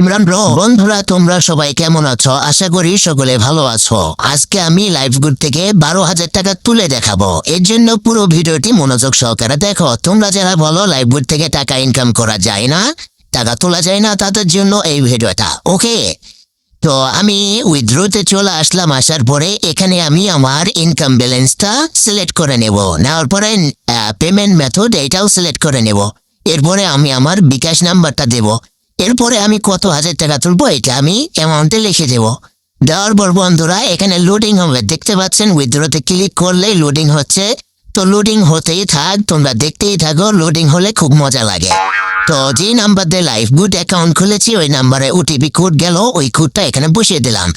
Imran bro বন্ধুরা, তোমরা সবাই কেমন আছো? আশা করি সকলে ভালো আছো। আজকে আমি লাইভ গুড থেকে বারো হাজার টাকা তুলে দেখাবো। এর জন্য পুরো ভিডিওটি মনোযোগ সহকারে দেখো। তোমরা যারা বলো লাইভ গুড থেকে টাকা ইনকাম করা যায় না, টাকা তোলা যায় না, তাদের জন্য এই ভিডিওটা। ওকে? তো আমি উইথড্রোতে চলে আসলাম, আসার পরে এখানে আমি আমার ইনকাম ব্যালেন্সটা সিলেক্ট করে নেব। নেওয়ার পরে পেমেন্ট মেথড এটাও সিলেক্ট করে নেব। এরপরে আমি আমার বিকাশ নাম্বারটা দেব। এরপরে আমি কত হাজার টাকা তুলবো এটা আমি অ্যামাউন্টে লিখে দেব। দেওয়ার পর বন্ধুরা, এখানে লোডিং হবে। দেখতে পাচ্ছেন উইথড্রোতে ক্লিক করলেই লোডিং হচ্ছে। তো লোডিং হতেই থাক, তোমরা দেখতেই থাকো লোডিং হলে খুব মজা লাগে। তো যে নাম্বার দিয়ে লাইফ গুড অ্যাকাউন্ট খুলেছি, ওই নাম্বারে ওটিপি কোড গেল, ওই কোডটা এখানে বসিয়ে দিলাম।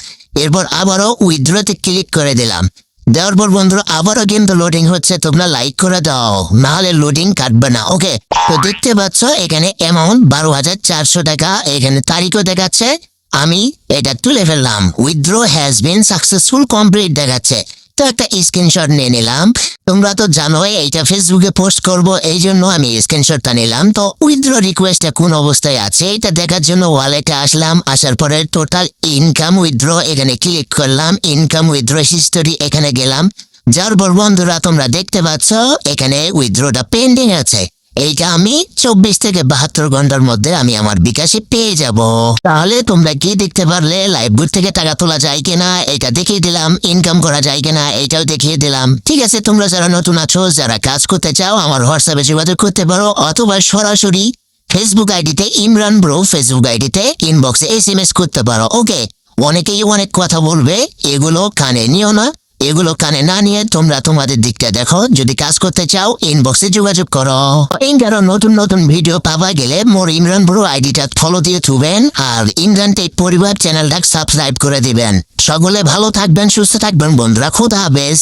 এরপর আবারও উইথড্রোতে ক্লিক করে দিলাম। দেওয়ার পর বন্ধুরা, আবারও কিন্তু লোডিং হচ্ছে, তোমরা লাইক করে দাও। নাহলে লোডিং কাটবে না ওকে তো দেখতে পাচ্ছ, এখানে অ্যামাউন্ট বারো হাজার চারশো টাকা। এখানে তারিখও দেখাচ্ছে। আমি এটা তুলে ফেললাম। Withdraw has been successful complete দেখাচ্ছে। তো একটা স্ক্রিনশট নিয়ে নিলাম। তোমরা তো জানোই এইটা ফেসবুকে পোস্ট করব, এই জন্য আমি স্ক্রিনশটটা নিলাম। তো উইথড্র রিকোয়েস্টটা কোন অবস্থায় আছে, এটা দেখার জন্য ওয়ালেটে আসলাম। আসার পরে টোটাল ইনকাম উইথড্র এখানে ক্লিক করলাম। ইনকাম উইথড্র হিস্টোরি এখানে গেলাম। যার পর বন্ধুরা, তোমরা দেখতে পাচ্ছ, এখানে উইথড্রটা পেন্ডিং আছে। এইটা আমি চব্বিশ থেকে বাহাত্তর ঘণ্টার মধ্যে আমি আমার বিকাশে পেয়ে যাব। তাহলে তোমরা কি দেখতে পারলে লাইভ বুথ থেকে টাকা তোলা যায় কিনা, এটা দেখিয়ে দিলাম ইনকাম করা যায় কিনা, এটাও দেখিয়ে দিলাম। ঠিক আছে, তোমরা যারা নতুন আছো, যারা কাজ করতে চাও, আমার হোয়াটসঅ্যাপে যোগাযোগ করতে পারো, অথবা সরাসরি ফেসবুক আইডিতে ইমরান ব্রো ফেসবুক আইডিতে ইনবক্সে এস এম এস করতে পারো ওকে অনেকেই অনেক কথা বলবে, এগুলো কানে নিও না। এগুলো কানে না নিয়ে তোমরা তোমাদের দিকটা দেখো। যদি কাজ করতে চাও ইনবক্সে যোগাযোগ করো। কারণ নতুন নতুন ভিডিও পাওয়া গেলে মোর ইমরান ব্রো আইডিটা ফলো দিয়ে থুবেন আর ইমরান টেক পরিবার চ্যানেলটা সাবস্ক্রাইব করে দিবেন। সকলে ভালো থাকবেন, সুস্থ থাকবেন বন্ধুরা। খুদা হাফেজ।